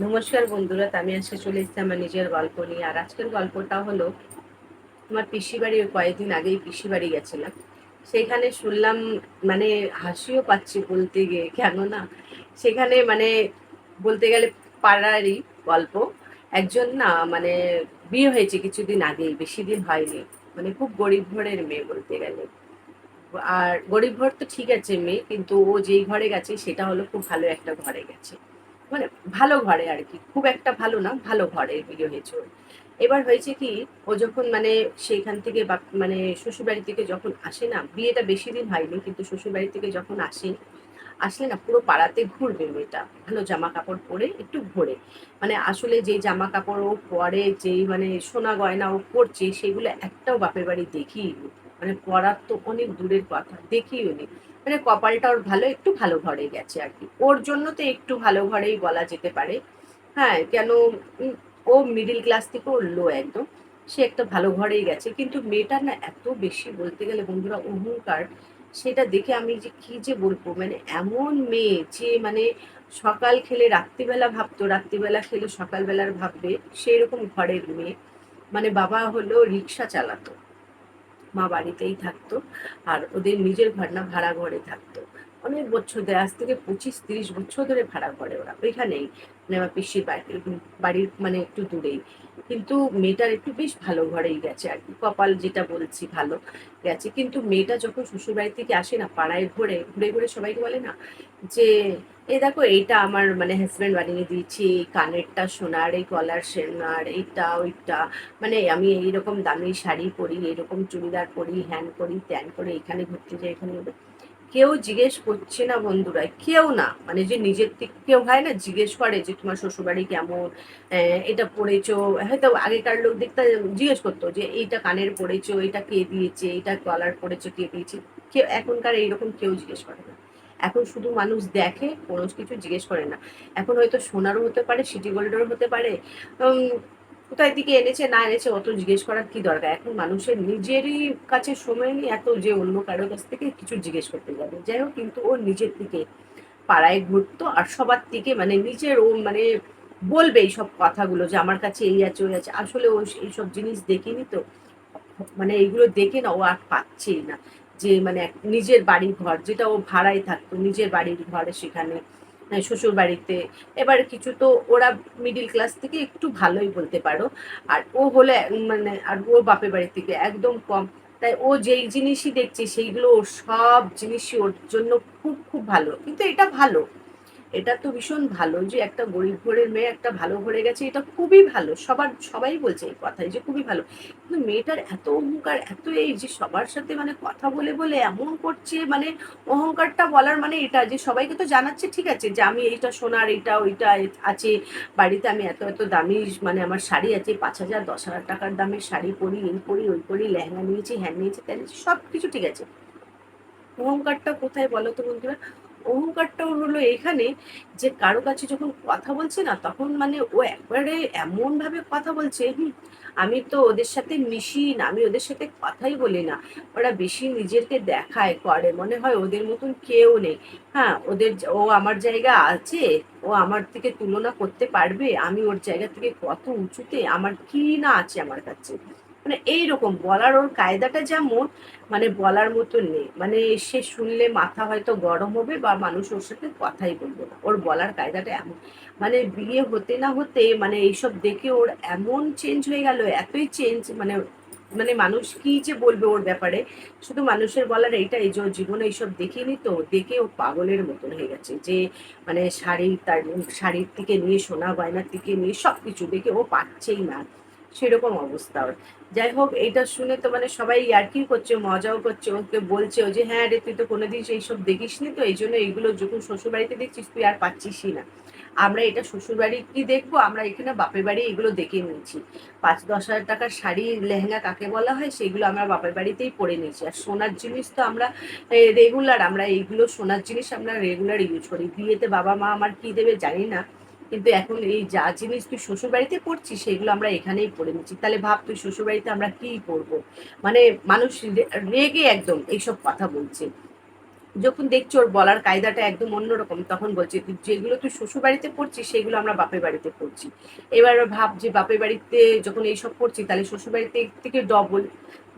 নমস্কার বন্ধুরা, আমি আজকে চলে এসেছি আমার নিজের গল্প নিয়ে। আর আজকের গল্পটা হলো, আমার পিসি বাড়ি কয়েকদিন আগেই পিসি বাড়ি গেছিলাম। সেখানে শুনলাম মানে হাসিও পাচ্ছি বলতে গিয়ে, কেন না? সেখানে মানে বলতে গেলে পাড়ারই গল্প। একজন না মানে বিয়ে হয়েছে কিছুদিন আগেই, বেশি দিন হয়নি। মানে খুব গরিব ঘরের মেয়ে বলতে গেলে। আর গরিব ঘর তো ঠিক আছে মেয়ে, কিন্তু ও যেই ঘরে গেছে, সেটা হলো খুব ভালো একটা ঘরে গেছে। মানে ভালো ঘরে আর কি, খুব একটা ভালো না, ভালো ঘরে বিয়ে হয়েছে ওর এবার হয়েছে কি, ও যখন মানে সেইখান থেকে মানে শ্বশুরবাড়ি থেকে যখন আসে না, বিয়েটা বেশি দিন হয়নি, কিন্তু শ্বশুরবাড়ি থেকে যখন আসে, আসলে না পুরো পাড়াতে ঘুরবে মেয়েটা। ভালো জামা কাপড় পরে একটু ঘোরে। মানে আসলে যেই জামা কাপড় ও পরে, যেই মানে সোনা গয়না ও পরছে, সেগুলো একটাও বাপের বাড়ি দেখিই নি। মানে পরার তো অনেক দূরের কথা দেখিও নি। মানে কপালটা ওর ভালো, একটু ভালো ঘরে গেছে আর কি। ওর জন্য তো একটু ভালো ঘরেই বলা যেতে পারে। হ্যাঁ কেন ও মিডিল ক্লাস থেকে ওর লো একদম। সে একটা ভালো ঘরেই গেছে। কিন্তু মেয়েটার না এত বেশি বলতে গেলে বন্ধুরা অহংকার, সেটা দেখে আমি যে কি যে বলব? মানে এমন মেয়ে যে মানে সকাল খেলে রাত্রিবেলা ভাবতো, রাত্রিবেলা খেলে সকালবেলার ভাববে সেই রকম ঘরের মেয়ে। মানে বাবা হলো রিক্সা চালাতো। মা বাড়িতেই থাকতো আর ওদের নিজের ঘর না, ভাড়া ঘরে থাকতো। অনেক বছর ধরে, আজ থেকে পঁচিশ তিরিশ বছর ধরে ভাড়া ঘরে ওরা। ওইখানেই মানে আমার পিসির বাড়ির বাড়ির মানে একটু দূরেই। কিন্তু মেয়েটার একটু বেশ ভালো ঘরেই গেছে আর কি। কপাল যেটা বলছি ভালো গেছে। কিন্তু মেয়েটা যখন শ্বশুর বাড়ি থেকে আসে না, পাড়ায় ঘুরে ঘুরে ঘুরে সবাইকে বলে না যে, এই দেখো, এইটা আমার মানে হাজব্যান্ড বানিয়ে দিয়েছি, এই কানেরটা সোনার, এই গলার সোনার, এইটা, ওইটা। মানে আমি এইরকম দামি শাড়ি পরি এরকম চুড়িদার পরি হ্যান করি ত্যান করে এখানে ঘুরতে যাই, এখানে কেউ জিজ্ঞেস করছে না বন্ধুরা, কেউ না। মানে যে নিজের থেকে কেউ হয় না, জিজ্ঞেস করে যে তোমার শ্বশুরবাড়ি কেমন এটা পড়েছো। হয়তো আগেকার লোক দেখতে জিজ্ঞেস করতো যে এইটা কানের পড়েছো এটা কে দিয়েছে এটা গলার পড়েছো, কে দিয়েছে। কেউ, এখনকার এইরকম কেউ জিজ্ঞেস করে না। এখন শুধু মানুষ দেখে, কোনো কিছু জিজ্ঞেস করে না। এখন হয়তো সোনারও হতে পারে, সিটি গোল্ডেরও হতে পারে। কোথায় থেকে এনেছে, না এনেছে, অত জিজ্ঞেস করার কি দরকার? এখন মানুষের নিজেরই কাছে সময় নেই, এত যে অন্য কারোর কাছ থেকে কিছু জিজ্ঞেস করতে যাবে। যাই হোক, কিন্তু ও নিজের থেকে পাড়ায় ঘুরতো আর সবার থেকে মানে নিজের ও মানে বলবে এই সব কথাগুলো যে আমার কাছে এই আছে, ওই আছে। আসলে ও এইসব জিনিস দেখিনি তো। মানে এইগুলো দেখে না, ও আর পাচ্ছেই না। যে মানে নিজের বাড়ির ঘর, যেটা ও ভাড়ায় থাকতো, নিজের বাড়ির ঘরে সেখানে। শ্বশুর বাড়িতে এবার কিছু তো ওরা মিডিল ক্লাস থেকে একটু ভালোই বলতে পারো। আর ও হলে মানে আর ও বাপের বাড়ি থেকে একদম কম। তাই ও যেই জিনিসই দেখছে, সেইগুলো সব জিনিসই ওর জন্য খুব খুব ভালো। কিন্তু এটা ভালো। এটা তো ভীষণ ভালো যে একটা গরিব ঘরের মেয়ে একটা ভালো ঘরে গেছে, এটা খুবই ভালো। সবার, সবাই বলছে এই কথাই যে খুবই ভালো। কিন্তু মেয়েটার এত অহংকার, এত এই যে সবার সাথে মানে কথা বলে বলে এমন করছে মানে অহংকারটা বলার মানে এটা যে সবাইকে তো জানাচ্ছে, ঠিক আছে, যে আমি এইটা সোনার, এইটা ওইটা আছে, বাড়িতে আমি এত এত দামি মানে আমার শাড়ি আছে, পাঁচ হাজার, দশ হাজার টাকার দামের শাড়ি পরি, এই পরি, ওই পরি, লেহেঙ্গা নিয়েছি হ্যান নিয়েছি ত্যান নিয়েছি সব কিছু ঠিক আছে। অহংকারটা কোথায় বলো তো বন্ধুরা? অহংকারটা হলো এখানে যে কারও কাছে যখন কথা বলছে না, তখন মানে ও একবারে এমন ভাবে কথা বলছে, হুম, আমি তো ওদের সাথে মিশি না, আমি ওদের সাথে কথাই বলি না। ওরা বেশি নিজেকে দেখায় করে, মনে হয় ওদের মতন কেউ নেই। হ্যাঁ ওদের ও আমার জায়গা আছে, ও আমার থেকে তুলনা করতে পারবে, আমি ওর জায়গা থেকে কত উঁচুতে, আমার কি না আছে আমার কাছে? মানে এইরকম বলার ওর কায়দাটা যেমন মানে বলার মতো নেই। মানে সে শুনলে মাথা হয়তো গরম হবে বা মানুষ ওর সাথে কথাই বলবে না। ওর বলার কায়দাটা এমন। মানে বিয়ে হতে না হতে মানে এইসব দেখে ওর এমন চেঞ্জ হয়ে গেল, এতই চেঞ্জ মানে মানে মানুষ কি যে বলবে ওর ব্যাপারে? শুধু মানুষের বলার এইটাই যে জীবনে এইসব দেখিনি তো, দেখে ও পাগলের মতন হয়ে গেছে যে মানে শাড়ি তার শাড়ির থেকে নিয়ে, সোনা গয়নার থেকে নিয়ে সব কিছু দেখে ও পাচ্ছেই না। সেরকম অবস্থা ওর। যাই হোক, এইটা শুনে তো মানে সবাই ইয়ার্কি করছে, মজাও করছে ওকে বলছে ও যে হ্যাঁ রে, তুই তো কোনোদিন সেই সব দেখিসনি তো? এই জন্য এইগুলো যখন শ্বশুরবাড়িতে দেখছিস, তুই আর পাচ্ছিসই না। আমরা এটা শ্বশুরবাড়ি কি দেখব? আমরা এখানে বাপের বাড়ি এগুলো দেখে নিয়েছি। পাঁচ দশ হাজার টাকার শাড়ি, লেহেঙ্গা কাকে বলা হয়, সেগুলো আমরা বাপের বাড়িতেই পরে নিয়েছি। আর সোনার জিনিস তো আমরা রেগুলার আমরা এইগুলো সোনার জিনিস আমরা রেগুলার ইউজ করি। বিয়েতে বাবা মা আমার কি দেবে জানি না। কিন্তু এখন এই যা জিনিস তুই শ্বশুরবাড়িতে পড়ছিস সেগুলো আমরা এখানেই পড়ে নিচ্ছি। তাহলে ভাব, তুই শ্বশুরবাড়িতে আমরা কি পরবো মানে মানুষ রেগে একদম এইসব কথা বলছে। যখন দেখছি ওর বলার কায়দাটা একদম অন্যরকম, তখন বলছে যেগুলো তুই শ্বশুর বাড়িতে পড়ছিস, সেগুলো আমরা বাপের বাড়িতে পড়ছি। এবার ভাব যে, বাপের বাড়িতে যখন এইসব পড়ছি তাহলে শ্বশুর বাড়িতে থেকে ডবল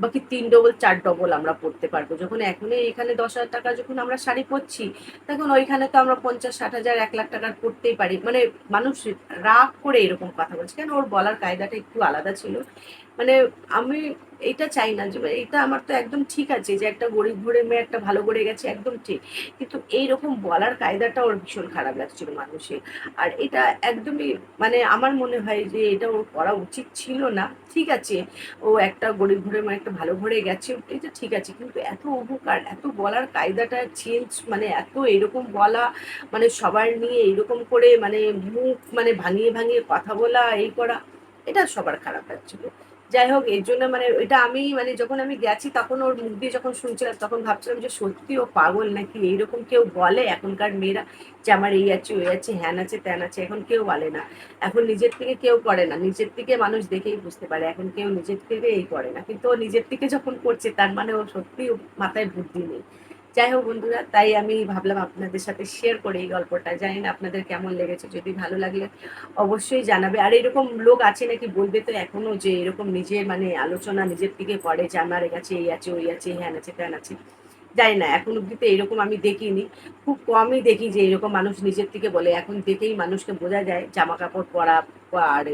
বাকি তিন ডবল চার ডবল আমরা পড়তে পারব। যখন এখনই এখানে দশ হাজার টাকা যখন আমরা শাড়ি পরছি, তখন ওইখানে তো আমরা পঞ্চাশ, ষাট হাজার, এক লাখ টাকার পড়তেই পারি। মানে মানুষ রাগ করে এরকম কথা বলছে। কেন? ওর বলার কায়দাটা একটু আলাদা ছিল। মানে আমি এটা চাই না যে, এটা আমার তো একদম ঠিক আছে যে, একটা গরিব ঘরে মেয়ে একটা ভালো করে গেছে, একদম ঠিক। কিন্তু এইরকম বলার কায়দাটা ওর ভীষণ খারাপ লাগছিল মানুষের। আর এটা একদমই মানে আমার মনে হয় যে, এটা ওর করা উচিত ছিল না। ঠিক আছে, ও একটা গরিব ঘরে মেয়ে একটা ভালো ঘরে গেছে এটা ঠিক আছে। কিন্তু এত উপকার, এত বলার কায়দাটা চেঞ্জ মানে এত এরকম বলা মানে সবার নিয়ে এইরকম করে মানে মুখ মানে ভাঙিয়ে ভাঙিয়ে কথা বলা, এই করা, এটা সবার খারাপ লাগছিল। যাই হোক এর জন্য মানে এটা আমি মানে যখন আমি গেছি তখন ওর মুখ দিয়ে যখন শুনছিলাম, তখন ভাবছিলাম যে সত্যি ও পাগল নাকি? এইরকম কেউ বলে এখনকার মেয়েরা যে আমার এই আছে, ওই আছে, হ্যান আছে, ত্যান আছে, এখন কেউ বলে না। এখন নিজের থেকে কেউ করে না। নিজের থেকে মানুষ দেখেই বুঝতে পারে, এখন কেউ নিজের থেকে এই করে না। কিন্তু ও নিজের থেকে যখন করছে, তার মানে ও সত্যি মাথায় বুদ্ধি নেই। যাই হোক বন্ধুরা, তাই আমি ভাবলাম আপনাদের সাথে শেয়ার করে এই গল্পটা। জানি না আপনাদের কেমন লেগেছে, যদি ভালো লাগলে অবশ্যই জানাবে। আর এরকম লোক আছে নাকি বলবে তো এখনও যে এরকম নিজের মানে আলোচনা নিজের থেকে করে যে আমার কাছে এই আছে, ওই আছে, হ্যান আছে, ত্যান আছে। জানি না, এখন অব্দি তো এরকম আমি দেখিনি। খুব কমই দেখি যে এরকম মানুষ নিজের থেকে বলে। এখন দেখেই মানুষকে বোঝা যায় জামা কাপড় পরা আর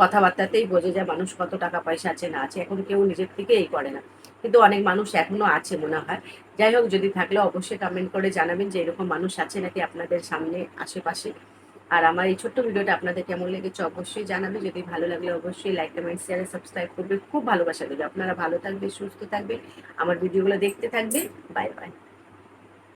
কথাবার্তাতেই বোঝা যায় মানুষ কত টাকা পয়সা আছে না আছে। এখন কেউ নিজের থেকে এই করে না। কিন্তু অনেক মানুষ এখনও আছে মনে হয়। যাই হোক, যদি থাকলে অবশ্যই কমেন্ট করে জানাবেন যে এরকম মানুষ আছে নাকি আপনাদের সামনে, আশেপাশে। আর আমার এই ছোট্ট ভিডিওটা আপনাদের কেমন লেগেছে অবশ্যই জানাবে যদি ভালো লাগলে অবশ্যই লাইক কমেন্ট শেয়ার সাবস্ক্রাইব করবে খুব ভালোবাসা দেবে। আপনারা ভালো থাকবে সুস্থ থাকবে আমার ভিডিওগুলো দেখতে থাকবে বাই বাই